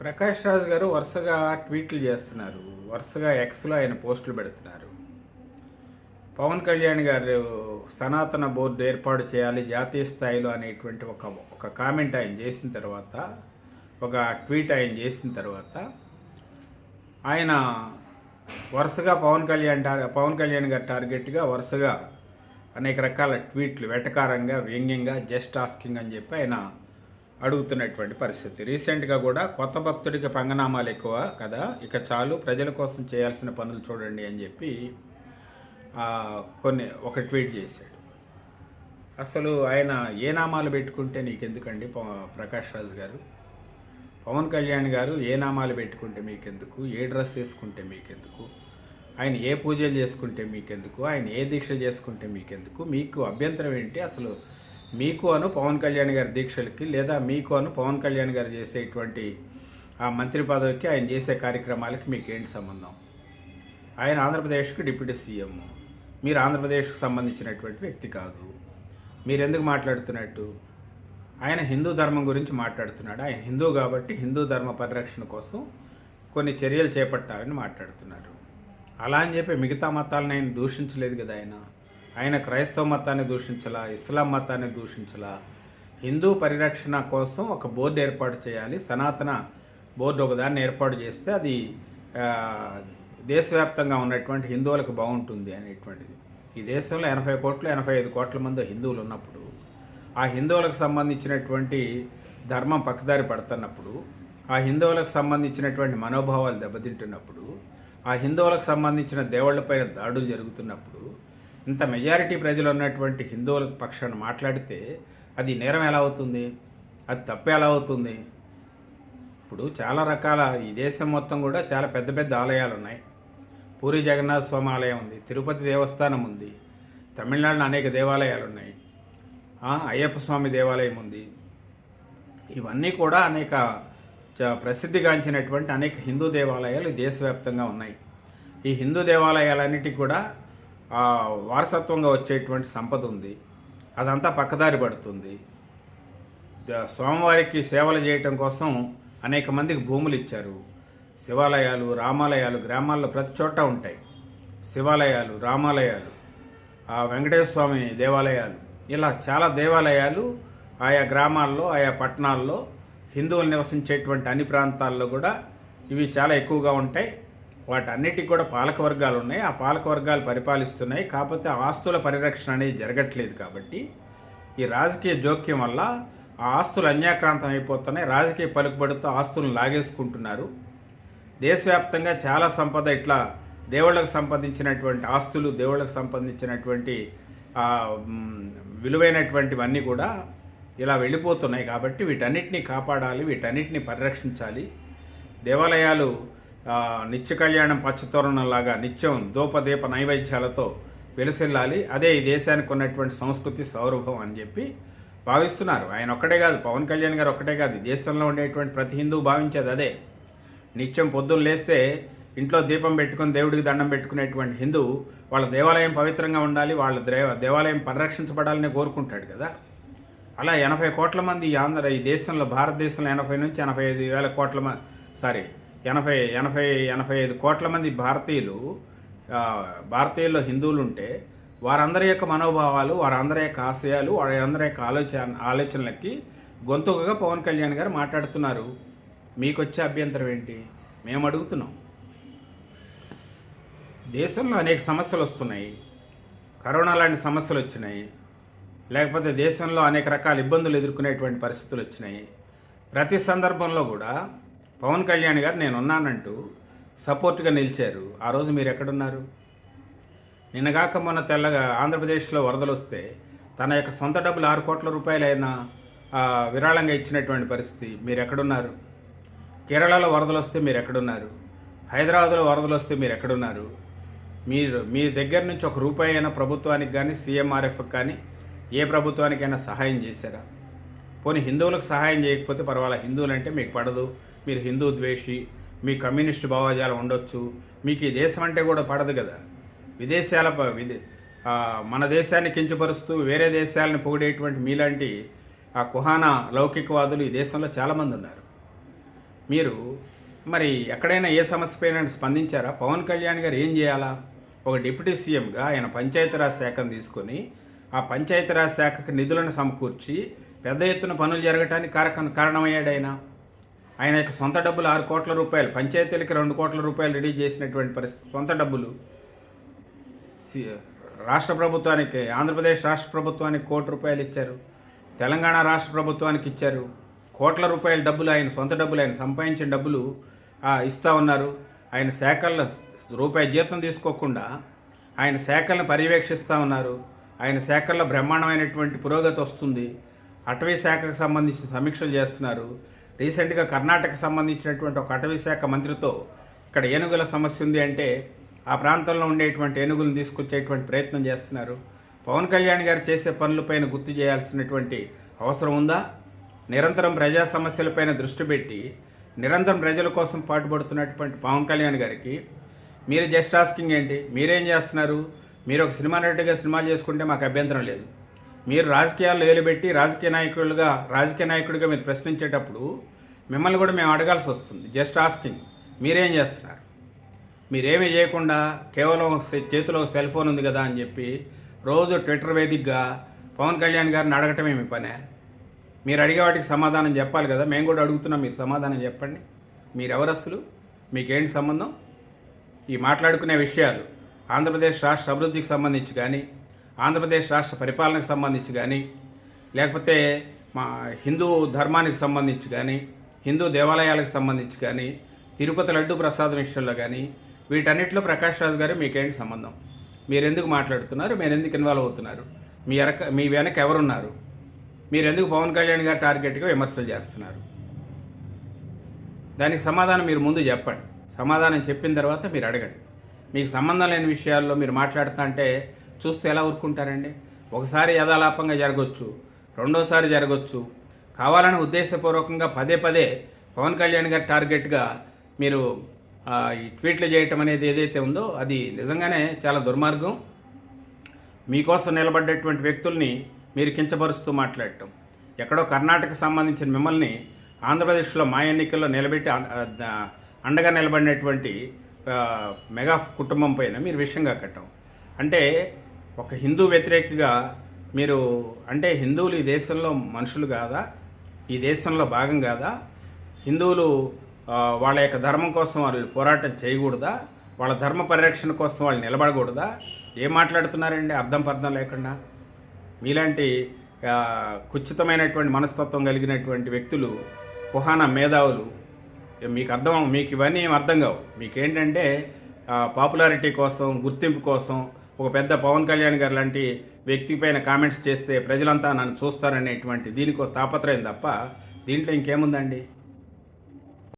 ప్రకాష్ రాజ్ గారు వరుసగా ట్వీట్లు చేస్తున్నారు. వరుసగా ఎక్స్లో ఆయన పోస్టులు పెడుతున్నారు. పవన్ కళ్యాణ్ గారు సనాతన బోర్డు ఏర్పాటు చేయాలి జాతీయ స్థాయిలో అనేటువంటి ఒక ఒక కామెంట్ ఆయన చేసిన తర్వాత ఒక ట్వీట్ ఆయన చేసిన తర్వాత ఆయన వరుసగా పవన్ కళ్యాణ్ టార్ పవన్ కళ్యాణ్ గారి టార్గెట్గా వరుసగా అనేక రకాల ట్వీట్లు వెటకారంగా వ్యంగ్యంగా జస్ట్ ఆస్కింగ్ అని చెప్పి ఆయన అడుగుతున్నటువంటి పరిస్థితి. రీసెంట్గా కూడా కొత్త భక్తుడికి పంగనామాలు ఎక్కువ కదా ఇక చాలు ప్రజల కోసం చేయాల్సిన పనులు చూడండి అని చెప్పి కొన్ని ఒక ట్వీట్ చేశాడు. అసలు ఆయన ఏ నామాలు పెట్టుకుంటే నీకెందుకండి ప్రకాష్ రాజ్ గారు? పవన్ కళ్యాణ్ గారు ఏ నామాలు పెట్టుకుంటే మీకెందుకు? ఏ డ్రెస్ వేసుకుంటే మీకెందుకు? ఆయన ఏ పూజలు చేసుకుంటే మీకెందుకు? ఆయన ఏ దీక్ష చేసుకుంటే మీకెందుకు? మీకు అభ్యంతరం ఏంటి? అసలు మీకు అను పవన్ కళ్యాణ్ గారి దీక్షలకి లేదా మీకు అను పవన్ కళ్యాణ్ గారు చేసేటువంటి ఆ మంత్రి పదవికి ఆయన చేసే కార్యక్రమాలకి మీకు ఏంటి సంబంధం? ఆయన ఆంధ్రప్రదేశ్కి డిప్యూటీ సీఎం. మీరు ఆంధ్రప్రదేశ్కి సంబంధించినటువంటి వ్యక్తి కాదు. మీరు ఎందుకు మాట్లాడుతున్నట్టు? ఆయన హిందూ ధర్మం గురించి మాట్లాడుతున్నాడు. ఆయన హిందూ కాబట్టి హిందూ ధర్మ పరిరక్షణ కోసం కొన్ని చర్యలు చేపట్టాలని మాట్లాడుతున్నారు. అలా అని చెప్పి మిగతా మతాలను ఆయన దూషించలేదు కదా ఆయన? ఆయన క్రైస్తవ మతాన్ని దూషించలా ఇస్లాం మతాన్ని దూషించలా. హిందూ పరిరక్షణ కోసం ఒక బోర్డు ఏర్పాటు చేయాలి. సనాతన బోర్డు ఒకదాన్ని ఏర్పాటు చేస్తే అది దేశవ్యాప్తంగా ఉన్నటువంటి హిందువులకు బాగుంటుంది అనేటువంటిది. ఈ దేశంలో ఎనభై కోట్లు ఎనభై ఐదు కోట్ల మంది హిందువులు ఉన్నప్పుడు ఆ హిందువులకు సంబంధించినటువంటి ధర్మం పక్కదారి పడుతున్నప్పుడు ఆ హిందువులకు సంబంధించినటువంటి మనోభావాలు దెబ్బతింటున్నప్పుడు ఆ హిందువులకు సంబంధించిన దేవుళ్ళపైన దాడులు జరుగుతున్నప్పుడు ఇంత మెజారిటీ ప్రజలు ఉన్నటువంటి హిందువుల పక్షాన్ని మాట్లాడితే అది నేరం ఎలా అవుతుంది? అది తప్పు ఎలా అవుతుంది? ఇప్పుడు చాలా రకాల ఈ దేశం మొత్తం కూడా చాలా పెద్ద పెద్ద ఆలయాలు ఉన్నాయి. పూరి జగన్నాథ స్వామి ఆలయం ఉంది తిరుపతి దేవస్థానం ఉంది తమిళనాడులో అనేక దేవాలయాలు ఉన్నాయి. అయ్యప్ప స్వామి దేవాలయం ఉంది. ఇవన్నీ కూడా అనేక చ- ప్రసిద్ధిగాంచినటువంటి అనేక హిందూ దేవాలయాలు దేశవ్యాప్తంగా ఉన్నాయి. ఈ హిందూ దేవాలయాలన్నిటికీ కూడా వారసత్వంగా వచ్చేటువంటి సంపద ఉంది. అదంతా పక్కదారి పడుతుంది. స్వామివారికి సేవలు చేయటం కోసం అనేక మందికి భూములు ఇచ్చారు. శివాలయాలు రామాలయాలు గ్రామాల్లో ప్రతి చోట ఉంటాయి. శివాలయాలు రామాలయాలు ఆ వెంకటేశ్వర స్వామి దేవాలయాలు ఇలా చాలా దేవాలయాలు ఆయా గ్రామాల్లో ఆయా పట్టణాల్లో హిందువులు నివసించేటువంటి అన్ని ప్రాంతాల్లో కూడా ఇవి చాలా ఎక్కువగా ఉంటాయి. వాటన్నిటికి కూడా పాలక వర్గాలు ఉన్నాయి. ఆ పాలక వర్గాలు పరిపాలిస్తున్నాయి. కాకపోతే ఆస్తుల పరిరక్షణ అనేది జరగట్లేదు కాబట్టి ఈ రాజకీయ జోక్యం వల్ల ఆ ఆస్తులు అన్యాక్రాంతం అయిపోతున్నాయి. రాజకీయ పలుకుబడితో ఆస్తులను లాగేసుకుంటున్నారు. దేశవ్యాప్తంగా చాలా సంపద ఇట్లా దేవుళ్ళకు సంబంధించినటువంటి ఆస్తులు దేవుళ్ళకు సంబంధించినటువంటి విలువైనటువంటివన్నీ కూడా ఇలా వెళ్ళిపోతున్నాయి కాబట్టి వీటన్నిటిని కాపాడాలి వీటన్నిటిని పరిరక్షించాలి. దేవాలయాలు నిత్య కళ్యాణం పచ్చతోరణంలాగా నిత్యం దూపదీప నైవేద్యాలతో వెలుసిల్లాలి. అదే ఈ దేశానికి ఉన్నటువంటి సంస్కృతి సౌరభం అని చెప్పి భావిస్తున్నారు. ఆయన ఒక్కటే కాదు పవన్ కళ్యాణ్ గారు ఒక్కటే కాదు ఈ దేశంలో ఉండేటువంటి ప్రతి హిందూ భావించేది అదే. నిత్యం పొద్దున్న లేస్తే ఇంట్లో దీపం పెట్టుకొని దేవుడికి దండం పెట్టుకునేటువంటి హిందూ వాళ్ళ దేవాలయం పవిత్రంగా ఉండాలి వాళ్ళ దేవ దేవాలయం పరిరక్షించబడాలని కోరుకుంటాడు కదా. అలా ఎనభై కోట్ల మంది ఆంధ్ర ఈ దేశంలో భారతదేశంలో ఎనభై నుంచి ఎనభై ఐదు వేల కోట్ల మంది సారీ ఎనభై ఎనభై ఎనభై ఐదు కోట్ల మంది భారతీయులు భారతీయుల్లో హిందువులు ఉంటే వారందరి యొక్క మనోభావాలు వారందరి యొక్క ఆశయాలు వారందరి యొక్క ఆలోచన ఆలోచనలకి గొంతుకగా పవన్ కళ్యాణ్ గారు మాట్లాడుతున్నారు. మీకు వచ్చే అభ్యంతరం ఏంటి? మేము అడుగుతున్నాం దేశంలో అనేక సమస్యలు వస్తున్నాయి. కరోనా లాంటి సమస్యలు వచ్చినాయి. లేకపోతే దేశంలో అనేక రకాల ఇబ్బందులు ఎదుర్కొనేటువంటి పరిస్థితులు వచ్చినాయి. ప్రతి సందర్భంలో కూడా పవన్ కళ్యాణ్ గారు నేను ఉన్నానంటూ సపోర్ట్గా నిలిచారు. ఆ రోజు మీరు ఎక్కడున్నారు? నిన్నగాక మొన్న తెల్లగా ఆంధ్రప్రదేశ్లో వరదలు వస్తే తన యొక్క సొంత డబ్బులు ఆరు కోట్ల రూపాయలైన విరాళంగా ఇచ్చినటువంటి పరిస్థితి. మీరు ఎక్కడున్నారు? కేరళలో వరదలు వస్తే మీరు ఎక్కడున్నారు? హైదరాబాద్లో వరదలు వస్తే మీరు ఎక్కడున్నారు? మీరు మీ దగ్గర నుంచి ఒక రూపాయి అయినా ప్రభుత్వానికి కానీ సీఎంఆర్ఎఫ్కి కానీ ఏ ప్రభుత్వానికైనా సహాయం చేశారా? పోనీ హిందువులకు సహాయం చేయకపోతే పర్వాలేదు హిందువులంటే మీకు పడదు. మీరు హిందూ ద్వేషి మీ కమ్యూనిస్ట్ భావజాలం ఉండొచ్చు మీకు ఈ దేశం అంటే కూడా పడదు కదా. విదేశాల ప- విదే మన దేశాన్ని కించపరుస్తూ వేరే దేశాలను పొగిడేటువంటి మీలాంటి ఆ కుహానా లౌకికవాదులు ఈ దేశంలో చాలామంది ఉన్నారు. మీరు మరి ఎక్కడైనా ఏ సమస్యపైన స్పందించారా? పవన్ కళ్యాణ్ గారు ఏం చేయాలా? ఒక డిప్యూటీ సీఎంగా ఆయన పంచాయతీరాజ్ శాఖను తీసుకొని ఆ పంచాయతీరాజ్ శాఖకు నిధులను సమకూర్చి పెద్ద ఎత్తున పనులు జరగటానికి కారకం కారణమయ్యాడు ఆయన. ఆయన యొక్క సొంత డబ్బులు ఆరు కోట్ల రూపాయలు పంచాయతీలకి రెండు కోట్ల రూపాయలు రెడీ చేసినటువంటి పరిస్థితి సొంత డబ్బులు. సి- రాష్ట్ర ప్రభుత్వానికి ఆంధ్రప్రదేశ్ రాష్ట్ర ప్రభుత్వానికి కోటి రూపాయలు ఇచ్చారు. తెలంగాణ రాష్ట్ర ప్రభుత్వానికి ఇచ్చారు. కోట్ల రూపాయల డబ్బులు ఆయన సొంత డబ్బులు ఆయన సంపాదించిన డబ్బులు ఇస్తూ ఇస్తా ఉన్నారు. ఆయన శాఖల్లో రూపాయి జీతం తీసుకోకుండా ఆయన శాఖలను పర్యవేక్షిస్తూ ఉన్నారు. ఆయన శాఖల్లో బ్రహ్మాండమైనటువంటి పురోగతి వస్తుంది. అటవీ శాఖకు సంబంధించిన సమీక్షలు చేస్తున్నారు. రీసెంట్గా కర్ణాటకకు సంబంధించినటువంటి ఒక అటవీ శాఖ మంత్రితో ఇక్కడ ఏనుగుల సమస్య ఉంది అంటే ఆ ప్రాంతంలో ఉండేటువంటి ఏనుగులను తీసుకొచ్చేటువంటి ప్రయత్నం చేస్తున్నారు. పవన్ కళ్యాణ్ గారు చేసే పనులపైన గుర్తు చేయాల్సినటువంటి అవసరం ఉందా? నిరంతరం ప్రజా సమస్యలపైన దృష్టి పెట్టి నిరంతరం ప్రజల కోసం పాటుపడుతున్నటువంటి పవన్ కళ్యాణ్ గారికి మీరు జస్ట్ ఆస్కింగ్ ఏంటి? మీరేం చేస్తున్నారు? మీరు ఒక సినిమా నటుగా సినిమాలు చేసుకుంటే మాకు అభ్యంతరం లేదు. మీరు రాజకీయాల్లో ఏలుబెట్టి రాజకీయ నాయకులుగా రాజకీయ నాయకుడిగా మీరు ప్రశ్నించేటప్పుడు మిమ్మల్ని కూడా మేము అడగాల్సి వస్తుంది. Just asking. మీరేం చేస్తున్నారు? మీరేమీ చేయకుండా కేవలం సె- చేతిలో ఒక సెల్ ఫోన్ ఉంది కదా అని చెప్పి రోజు ట్విట్టర్ వేదికగా పవన్ కళ్యాణ్ గారిని అడగటమే మీ పనే? మీరు అడిగే వాటికి సమాధానం చెప్పాలి కదా. మేము కూడా అడుగుతున్నాం మీరు సమాధానం చెప్పండి. మీరెవరు అసలు మీకేంటి సంబంధం? ఈ మాట్లాడుకునే విషయాలు ఆంధ్రప్రదేశ్ రాష్ట్ర అభివృద్ధికి సంబంధించి కానీ ఆంధ్రప్రదేశ్ రాష్ట్ర పరిపాలనకు సంబంధించి కానీ లేకపోతే మా హిందూ ధర్మానికి సంబంధించి కానీ హిందూ దేవాలయాలకు సంబంధించి కానీ తిరుపతి లడ్డు ప్రసాదం విషయంలో కానీ వీటన్నిటిలో ప్రకాష్ రాజ్ గారు మీకేంటి సంబంధం? మీరు ఎందుకు మాట్లాడుతున్నారు? మీరు ఎందుకు ఇన్వాల్వ్ అవుతున్నారు? మీ వెనక మీ వెనక ఎవరున్నారు? మీరు ఎందుకు పవన్ కళ్యాణ్ గారు టార్గెట్గా విమర్శలు చేస్తున్నారు? దానికి సమాధానం మీరు ముందు చెప్పండి. సమాధానం చెప్పిన తర్వాత మీరు అడగండి. మీకు సంబంధం లేని విషయాల్లో మీరు మాట్లాడుతుంటే చూస్తే ఎలా ఊరుకుంటారండి? ఒకసారి యథాలాపంగా జరగవచ్చు రెండోసారి జరగవచ్చు కావాలని ఉద్దేశపూర్వకంగా పదే పదే పవన్ కళ్యాణ్ గారి టార్గెట్గా మీరు ఈ ట్వీట్లు చేయటం అనేది ఏదైతే ఉందో అది నిజంగానే చాలా దుర్మార్గం. మీకోసం నిలబడ్డటువంటి వ్యక్తుల్ని మీరు కించపరుస్తూ మాట్లాడటం. ఎక్కడో కర్ణాటక సంబంధించిన మిమ్మల్ని ఆంధ్రప్రదేశ్లో మా ఎన్నికల్లో నిలబెట్టి అండగా నిలబడినటువంటి మెగా కుటుంబం పైన మీరు విషయంగా కట్టం అంటే ఒక హిందూ వ్యతిరేకిగా మీరు అంటే హిందువులు ఈ దేశంలో మనుషులు కాదా? ఈ దేశంలో భాగం కాదా? హిందువులు వాళ్ళ యొక్క ధర్మం కోసం వాళ్ళు పోరాటం చేయకూడదా? వాళ్ళ ధర్మ పరిరక్షణ కోసం వాళ్ళు నిలబడకూడదా? ఏం మాట్లాడుతున్నారండి? అర్థం పర్థం లేకుండా. మీలాంటి కుచితమైనటువంటి మనస్తత్వం కలిగినటువంటి వ్యక్తులు కుహాన మేధావులు మీకు అర్థం మీకు ఇవన్నీ ఏం అర్థం కావు. మీకేంటంటే పాపులారిటీ కోసం గుర్తింపు కోసం ఒక పెద్ద పవన్ కళ్యాణ్ గారు లాంటి వ్యక్తి పైన కామెంట్స్ చేస్తే ప్రజలంతా నన్ను చూస్తారనేటువంటి దీనికో తాపత్రయం తప్ప దీంట్లో ఇంకేముందండి?